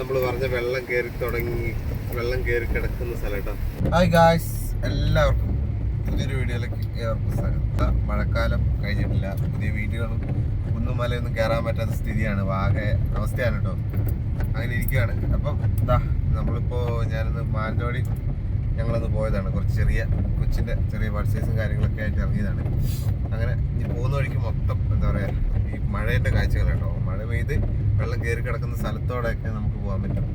നമ്മൾ പറഞ്ഞ വെള്ളം കയറി തുടങ്ങി വെള്ളം കയറി കിടക്കുന്ന സ്ഥലം ഹായ് ഗായ്സ് എല്ലാവർക്കും പുതിയൊരു വീഡിയോയിലേക്ക് ഏവർക്കും സ്വാഗതം. മഴക്കാലം കഴിഞ്ഞിട്ടില്ല. പുതിയ വീഡിയോകളും കുന്നും മലയൊന്നും കയറാൻ പറ്റാത്ത സ്ഥിതിയാണ്. ആകെ അവസ്ഥയാണ് കേട്ടോ. അങ്ങനെ ഇരിക്കുകയാണ് അപ്പം ഇതാ നമ്മളിപ്പോൾ ഞാനിന്ന് മാനന്തവാടി ഞങ്ങളൊന്ന് പോയതാണ്. കുറച്ച് ചെറിയ കൊച്ചിന്റെ ചെറിയ പർച്ചേസും കാര്യങ്ങളൊക്കെ ആയിട്ട് ഇറങ്ങിയതാണ്. അങ്ങനെ ഇനി പോകുന്ന വഴിക്ക് മൊത്തം എന്താ പറയുക ഈ മഴേന്റെ കാഴ്ചകൾ കേട്ടോ. മഴ പെയ്ത് വെള്ളം കയറി കിടക്കുന്ന സ്ഥലത്തോടെയൊക്കെ നമുക്ക് പോകാൻ പറ്റും.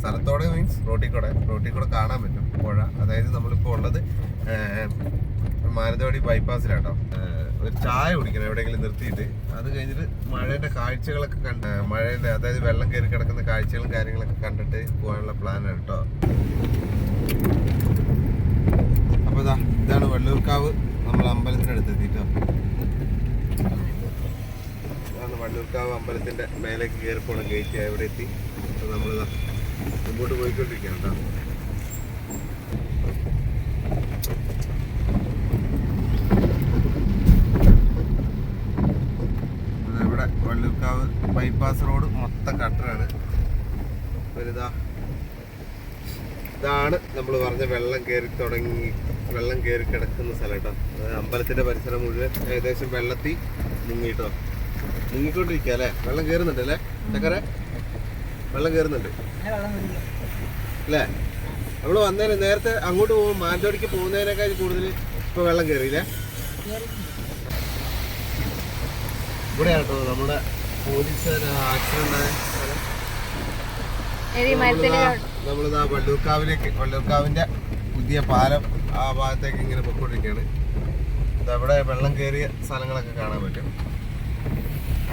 സ്ഥലത്തോടെ മീൻസ് റോട്ടിൽ കൂടെ റോട്ടിൽ കൂടെ കാണാൻ പറ്റും പുഴ. അതായത് നമ്മളിപ്പോൾ ഉള്ളത് മാനന്തവാടി ബൈപ്പാസിലാട്ടോ. ഒരു ചായ കുടിക്കണം എവിടെയെങ്കിലും നിർത്തിയിട്ട്. അത് കഴിഞ്ഞിട്ട് മഴയുടെ കാഴ്ചകളൊക്കെ കണ്ട മഴയുടെ അതായത് വെള്ളം കയറി കിടക്കുന്ന കാഴ്ചകളും കാര്യങ്ങളൊക്കെ കണ്ടിട്ട് പോകാനുള്ള പ്ലാനാണ് കേട്ടോ അപ്പോൾ ഇതാ ഇതാണ് വെള്ളൂർക്കാവ്. നമ്മൾ അമ്പലത്തിനടുത്ത് എത്തിയിട്ടോ ഇതാണ് വള്ളൂർക്കാവ് അമ്പലത്തിന്റെ മേലേക്ക് കയറി പോണ ഗേറ്റ് അവിടെ എത്തി. അപ്പോൾ നമ്മൾ മുമ്പോട്ട് പോയിക്കൊണ്ടിരിക്കുകയാണ് കേട്ടോ വള്ളൂർക്കാവ് ബൈപ്പാസ് റോഡ് മൊത്തം കട്ടറാണ് വലുതാ ഇതാ ഇതാണ് നമ്മൾ പറഞ്ഞ വെള്ളം കയറി തുടങ്ങി വെള്ളം കയറി കിടക്കുന്ന സ്ഥലം കേട്ടോ അമ്പലത്തിന്റെ പരിസരം മുഴുവൻ ഏകദേശം വെള്ളത്തിൽ മുങ്ങിട്ടോ മുങ്ങിക്കൊണ്ടിരിക്കുക അല്ലേ? വെള്ളം കയറുന്നുണ്ട് അല്ലേ? ചക്കരെ? വെള്ളം കയറുന്നുണ്ട് അല്ലേ? നമ്മൾ വന്നതിന് നേരത്തെ അങ്ങോട്ട് പോകും മാനന്തവാടിക്ക് പോകുന്നതിനേക്കാൾ കൂടുതൽ ഇപ്പൊ വെള്ളം കയറിയില്ലേ ഇവിടെ കേട്ടോ നമ്മുടെ നമ്മൾ ആക്സിഡന്റ് ആയ നമ്മളിതാ വള്ളൂർക്കാവിലേക്ക് വള്ളൂർക്കാവിന്റെ പുതിയ പാലം ആ ഭാഗത്തേക്ക് ഇങ്ങനെ പൊക്കോണ്ടിരിക്കുകയാണ് അവിടെ വെള്ളം കയറിയ സ്ഥലങ്ങളൊക്കെ കാണാൻ പറ്റും.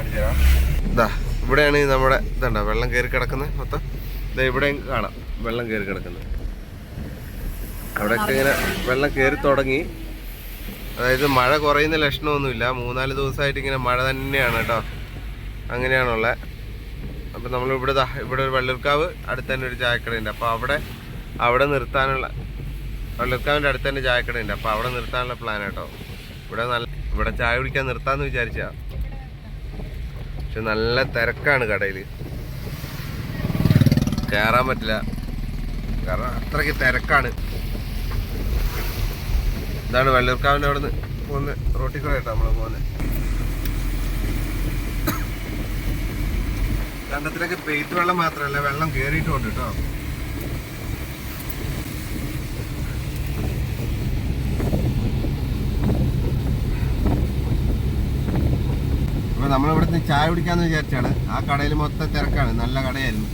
ഇതാ ഇവിടെയാണ് നമ്മുടെ ഇതുണ്ടോ വെള്ളം കയറി കിടക്കുന്നത് മൊത്തം? ഇതാ ഇവിടെയും കാണാം വെള്ളം കയറി കിടക്കുന്നത്. അവിടെയൊക്കെ ഇങ്ങനെ വെള്ളം കയറി തുടങ്ങി. അതായത് മഴ കുറയുന്ന ലക്ഷണമൊന്നുമില്ല. മൂന്നാൽ ദിവസമായിട്ട് ഇങ്ങനെ മഴ തന്നെയാണ് കേട്ടോ. അങ്ങനെയാണുള്ളത് അപ്പം നമ്മൾ ഇവിടെ ഇവിടെ ഒരു വെള്ളൂർക്കാവ് അടുത്ത് തന്നെ ഒരു ചായക്കടയുണ്ട്. അപ്പോൾ അവിടെ അവിടെ നിർത്താനുള്ള വെള്ളൂർക്കാവിന്റെ അടുത്ത് തന്നെ ചായക്കടയുണ്ട്. അപ്പോൾ അവിടെ നിർത്താനുള്ള പ്ലാൻ കേട്ടോ. ഇവിടെ നല്ല ഇവിടെ ചായ കുടിക്കാൻ നിർത്താമെന്ന് വിചാരിച്ചാ. പക്ഷെ നല്ല തിരക്കാണ് കടയിൽ കയറാൻ പറ്റില്ല. കാരണം അത്രയ്ക്ക് തിരക്കാണ്. ഇതാണ് വെള്ളൂർക്കാവിന്റെ അവിടെ നിന്ന് പോകുന്ന റോട്ടിൽ കൂടെ കേട്ടോ നമ്മൾ പോകുന്നത് കണ്ടത്തിലൊക്കെ പെയ്ത്ത് വെള്ളം മാത്രമല്ല വെള്ളം കയറിയിട്ടുണ്ട് കേട്ടോ. അപ്പൊ നമ്മളിവിടുന്ന് ചായ കുടിക്കാന്ന് വിചാരിച്ചാണ്. ആ കടയിൽ മൊത്തം തിരക്കാണ്. നല്ല കടയായിരുന്നു.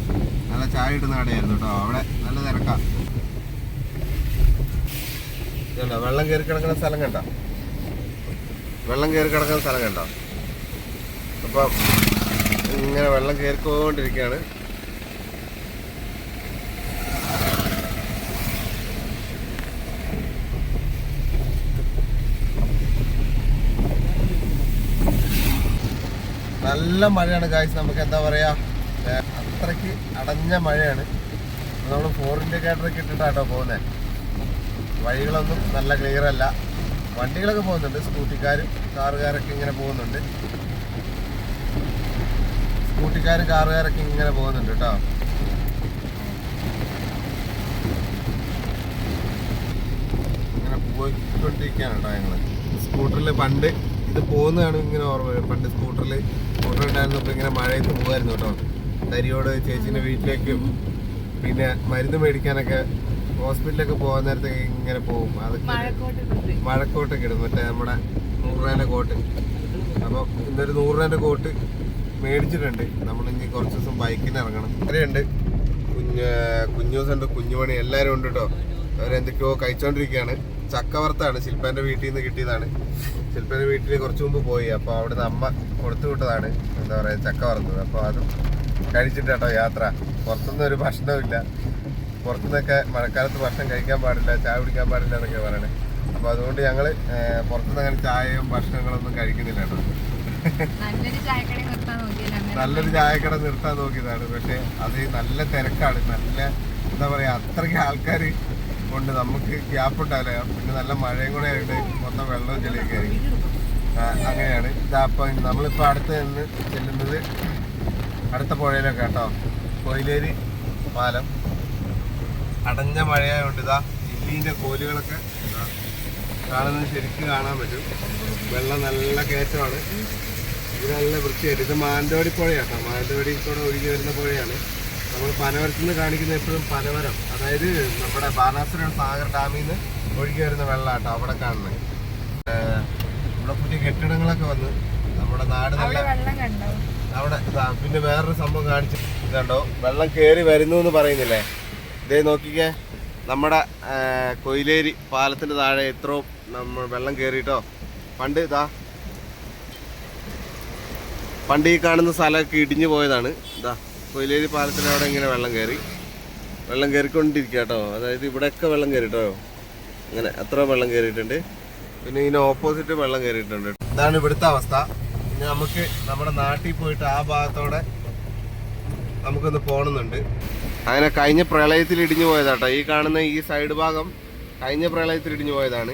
നല്ല ചായ കിട്ടുന്ന കടയായിരുന്നു കേട്ടോ അവിടെ നല്ല തിരക്കാ. വെള്ളം കയറി കിടക്കുന്ന സ്ഥലം കണ്ടോ? വെള്ളം കയറി കിടക്കുന്ന സ്ഥലം കണ്ടോ? അപ്പം ഇങ്ങനെ വെള്ളം കയറിക്കൊണ്ടിരിക്കുകയാണ് നല്ല മഴയാണ് കാഴ്ച നമുക്ക് എന്താ പറയാ അത്രയ്ക്ക് അടഞ്ഞ മഴയാണ്. നമ്മൾ ഫോർ കേട്ടറൊക്കെ ഇട്ടിട്ടാട്ടോ പോകുന്നത് വഴികളൊന്നും നല്ല ക്ലിയർ അല്ല. വണ്ടികളൊക്കെ പോകുന്നുണ്ട്. സ്കൂട്ടിക്കാരും കാറുകാരൊക്കെ ഇങ്ങനെ പോകുന്നുണ്ട്. സ്കൂട്ടിക്കാരും കാറുകാരൊക്കെ ഇങ്ങനെ പോകുന്നുണ്ട് കേട്ടോ ഇങ്ങനെ പോയിക്കൊണ്ടിരിക്കുകയാണ് കേട്ടോ ഞങ്ങൾ സ്കൂട്ടറിൽ പണ്ട് ഇത് പോകുന്നതാണ് ഇങ്ങനെ ഓർമ്മ. പണ്ട് സ്കൂട്ടറിൽ സ്കൂട്ടർ ഉണ്ടായിരുന്നപ്പോൾ ഇങ്ങനെ മഴയത്ത് പോകുമായിരുന്നു കേട്ടോ. തരിയോട് ചേച്ചീന്റെ വീട്ടിലേക്കും പിന്നെ മരുന്ന് മേടിക്കാനൊക്കെ ഹോസ്പിറ്റലിലൊക്കെ പോകാൻ നേരത്തേക്ക് ഇങ്ങനെ പോകും. അതൊക്കെ മഴക്കോട്ടൊക്കെ ഇടും. മറ്റേ നമ്മുടെ നൂറ് രൂപേന്റെ കോട്ട്. അപ്പോൾ ഇന്നൊരു നൂറ് രൂപേന്റെ കോട്ട് മേടിച്ചിട്ടുണ്ട്. നമ്മൾ ഇനി കുറച്ച് ദിവസം ബൈക്കിന് ഇറങ്ങണം. ഇത്രയുണ്ട് കുഞ്ഞ് കുഞ്ഞൂസുണ്ട് കുഞ്ഞുമണി എല്ലാവരും ഉണ്ട് കേട്ടോ. അവരെന്തൊക്കെയോ കഴിച്ചോണ്ടിരിക്കുകയാണ്. ചക്കവർത്താണ്. ശില്പേന്റെ വീട്ടിൽ നിന്ന് കിട്ടിയതാണ്. ശില്പേന്റെ വീട്ടിൽ കുറച്ചു മുമ്പ് പോയി. അപ്പോൾ അവിടുന്ന് അമ്മ കൊടുത്തു വിട്ടതാണ്. എന്താ പറയുക ചക്ക വറുത്തത്. അപ്പോൾ അതും കഴിച്ചിട്ട് കേട്ടോ യാത്ര. പുറത്തുനിന്ന് ഒരു ഭക്ഷണമില്ല പുറത്തുനിന്നൊക്കെ മഴക്കാലത്ത് ഭക്ഷണം കഴിക്കാൻ പാടില്ല ചായ കുടിക്കാൻ പാടില്ല എന്നൊക്കെ പറയണേ. അപ്പോൾ അതുകൊണ്ട് ഞങ്ങൾ പുറത്തുനിന്ന് അങ്ങനെ ചായയും ഭക്ഷണങ്ങളൊന്നും കഴിക്കുന്നില്ല കേട്ടോ. നല്ലൊരു ചായക്കട നിർത്താൻ നോക്കിയതാണ്. പക്ഷെ അത് നല്ല തിരക്കാണ്. നല്ല എന്താ പറയാ അത്രയ്ക്ക് ആൾക്കാർ കൊണ്ട് നമുക്ക് ഗ്യാപ്പ് ഉണ്ടാവില്ല. പിന്നെ നല്ല മഴയും കൂടെ ആയിട്ട് മൊത്തം വെള്ളവും ചെളിയൊക്കെ ആയിരിക്കും അങ്ങനെയാണ്. ഇതാപ്പം നമ്മളിപ്പോൾ അടുത്ത് നിന്ന് ചെല്ലുന്നത് അടുത്ത പുഴയിലൊക്കെ കേട്ടോ കൊയിലേരി പാലം. അടഞ്ഞ മഴയായതുകൊണ്ട് ഇതാ ഇല്ലീന്റെ കോലുകളൊക്കെ കാണുന്നത് ശരിക്കും കാണാൻ പറ്റും. വെള്ളം നല്ല കയറ്റമാണ്. ഇത് നല്ല വൃത്തിയായിട്ട്. ഇത് മാനന്തവാടി പുഴയാട്ടോ. മാനന്തവാടി കൂടെ ഒഴുകി വരുന്ന പുഴയാണ്. നമ്മൾ പനവരത്തിൽ നിന്ന് കാണിക്കുന്ന എപ്പോഴും പനവരം. അതായത് നമ്മുടെ ബാനാസുര സാഗർ ഡാമിൽ നിന്ന് ഒഴുകി വരുന്ന വെള്ളമാട്ടോ അവിടെ കാണുന്നത് നമ്മുടെ പുതിയ കെട്ടിടങ്ങളൊക്കെ വന്ന് നമ്മുടെ നാട് നല്ല അവിടെ പിന്നെ വേറൊരു സംഭവം കാണിച്ചു കണ്ടോ വെള്ളം കയറി വരുന്നു എന്ന് പറയുന്നില്ലേ? ഇതേ നോക്കിക്കേ. നമ്മുടെ കൊയിലേരി പാലത്തിന്റെ താഴെ എത്രയോ നമ്മൾ വെള്ളം കയറിയിട്ടോ പണ്ട് ഇതാ പണ്ട് ഈ കാണുന്ന സ്ഥലമൊക്കെ ഇടിഞ്ഞു പോയതാണ്. ഇതാ കൊയിലേരി പാലത്തിന് അവിടെ ഇങ്ങനെ വെള്ളം കയറി വെള്ളം കയറിക്കൊണ്ടിരിക്കുക കേട്ടോ അതായത് ഇവിടെയൊക്കെ വെള്ളം കയറിട്ടോ അങ്ങനെ അത്ര വെള്ളം കയറിയിട്ടുണ്ട് പിന്നെ ഇതിന് ഓപ്പോസിറ്റ് വെള്ളം കയറിയിട്ടുണ്ട് ഇതാണ് ഇവിടുത്തെ അവസ്ഥ. ഇനി നമുക്ക് നമ്മുടെ നാട്ടിൽ പോയിട്ട് ആ ഭാഗത്തോടെ നമുക്കൊന്ന് പോകണമെന്നുണ്ട് അങ്ങനെ കഴിഞ്ഞ പ്രളയത്തിൽ ഇടിഞ്ഞു പോയതാട്ടോ. ഈ കാണുന്ന ഈ സൈഡ് ഭാഗം കഴിഞ്ഞ പ്രളയത്തിൽ ഇടിഞ്ഞു പോയതാണ്.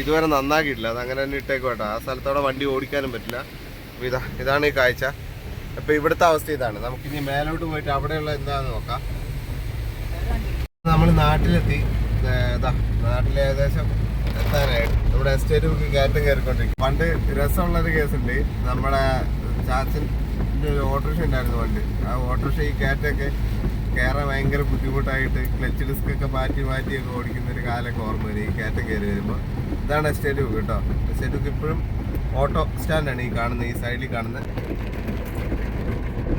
ഇതുവരെ നന്നാക്കിയിട്ടില്ല. അത് അങ്ങനെ തന്നെ ഇട്ടേക്കും കേട്ടോ ആ സ്ഥലത്തോടെ വണ്ടി ഓടിക്കാനും പറ്റില്ല. ഇതാ ഇതാണ് ഈ കാഴ്ച. അപ്പോൾ ഇവിടുത്തെ അവസ്ഥ ഇതാണ്. നമുക്കിനി മേലോട്ട് പോയിട്ട് അവിടെയുള്ള എന്താണെന്ന് നോക്കാം. നമ്മൾ നാട്ടിലെത്തി. നാട്ടിൽ ഏകദേശം എത്താനായിട്ട് നമ്മുടെ എസ്റ്റേറ്റ് ബുക്ക് കയറ്റം കയറിക്കൊണ്ടിരിക്കും പണ്ട് രസമുള്ളൊരു കേസുണ്ട്. നമ്മുടെ ചാച്ചന്റെ ഒരു ഓട്ടോറിക്ഷ ഉണ്ടായിരുന്നു പണ്ട് ആ ഓട്ടോറിക്ഷ ഈ കയറ്റമൊക്കെ കയറാൻ ഭയങ്കര ബുദ്ധിമുട്ടായിട്ട് ക്ലച്ച് ഡിസ്ക് ഒക്കെ മാറ്റി മാറ്റിയൊക്കെ ഓടിക്കുന്ന ഒരു കാലമൊക്കെ ഓർമ്മ വരും ഈ കയറ്റം കയറി വരുമ്പോൾ. ഇതാണ് എസ്റ്റേറ്റ് ബുക്ക് കേട്ടോ എസ്റ്റേറ്റ് ബുക്ക് ഇപ്പോഴും ഓട്ടോ സ്റ്റാൻഡാണ് ഈ കാണുന്നത് ഈ സൈഡിൽ കാണുന്നത്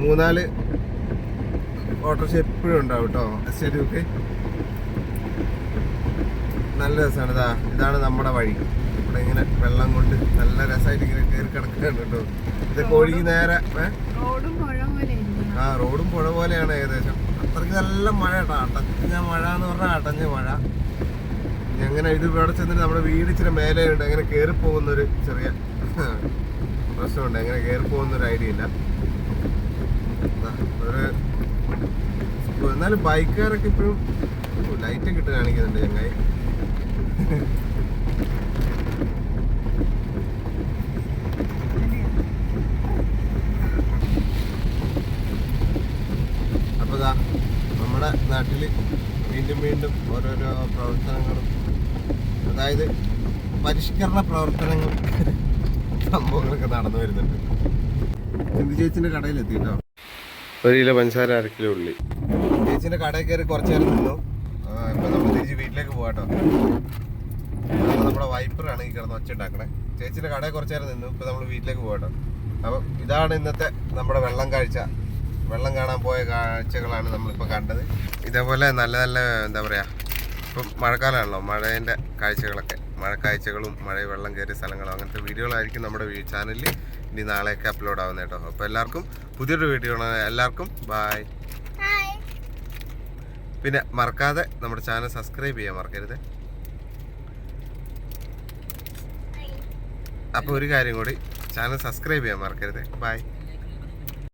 മൂന്നാൽ ഓട്ടോറിക്ഷ എപ്പോഴും ഉണ്ടാവും കേട്ടോ എസ്റ്റേറ്റ് ബുക്ക് നല്ല രസമാണ് ഇതാ ഇതാണ് നമ്മുടെ വഴി. ഇവിടെ ഇങ്ങനെ വെള്ളം കൊണ്ട് നല്ല രസമായിട്ട് ഇങ്ങനെ കയറി കിടക്കുകയാണ് കേട്ടോ ഇത് കോഴിക്ക് നേരെ ആ റോഡും പുഴ പോലെയാണ് ഏകദേശം. അത്രയ്ക്ക് നല്ല മഴ കേട്ടോ അടഞ്ഞ മഴ എന്ന് പറഞ്ഞാൽ അടഞ്ഞ മഴ. അങ്ങനെ ഇത് ഇവിടെ ചെന്നിട്ട് നമ്മുടെ വീട് ഇച്ചിരി മേലെ ഉണ്ട് അങ്ങനെ കയറി പോകുന്നൊരു ചെറിയ പ്രശ്നമുണ്ട്. അങ്ങനെ കയറി പോകുന്നൊരു ഐഡിയ ഇല്ല. എന്നാലും ബൈക്കുകാരൊക്കെ ഇപ്പോഴും ലൈറ്റൊക്കെ ഇട്ട് കാണിക്കുന്നുണ്ട് ചങ്ങായി. അപ്പോൾ ഇതാ നമ്മുടെ നാട്ടിൽ വീണ്ടും വീണ്ടും ഓരോരോ പ്രവർത്തനങ്ങളും അതായത് പരിഷ്കരണ പ്രവർത്തനങ്ങൾ സംഭവങ്ങളൊക്കെ നടന്നു വരുന്നുണ്ട്. ചേച്ചിന്റെ ചേച്ചിന്റെ കേട്ടോ. ഒരു കിലോ പഞ്ചസാര അര കിലോ ഉള്ളി. ചേച്ചിന്റെ കടയിൽ കയറി കുറച്ച് നേരം നിന്നു. ഇപ്പൊ നമ്മൾ തിരിച്ച് വീട്ടിലേക്ക് പോകാട്ടോ നമ്മുടെ വൈപ്പറാണ് ഈ കിടന്ന് ഒച്ച ഉണ്ടാക്കണേ ചേച്ചിയുടെ കടയിൽ കുറച്ച് നേരം നിന്നു ഇപ്പൊ നമ്മൾ വീട്ടിലേക്ക് പോകട്ടോ അപ്പം ഇതാണ് ഇന്നത്തെ നമ്മുടെ വെള്ളം കാഴ്ച. വെള്ളം കാണാൻ പോയ കാഴ്ചകളാണ് നമ്മളിപ്പോൾ കണ്ടത്. ഇതേപോലെ നല്ല നല്ല എന്താ പറയാ ഇപ്പം മഴക്കാലമാണല്ലോ മഴേന്റെ കാഴ്ചകളൊക്കെ. മഴക്കാഴ്ചകളും മഴ വെള്ളം കയറിയ സ്ഥലങ്ങളും അങ്ങനത്തെ വീഡിയോകളായിരിക്കും നമ്മുടെ ചാനലിൽ ഇനി നാളെയൊക്കെ അപ്ലോഡ് ആവുന്ന കേട്ടോ. അപ്പോൾ എല്ലാവർക്കും പുതിയൊരു വീഡിയോ ആണ് എല്ലാവർക്കും ബായ് പിന്നെ മറക്കാതെ നമ്മുടെ ചാനൽ സബ്സ്ക്രൈബ് ചെയ്യാൻ മറക്കരുത്. അപ്പോൾ ഒരു കാര്യം കൂടി ചാനൽ സബ്സ്ക്രൈബ് ചെയ്യാൻ മറക്കരുത്. ബൈ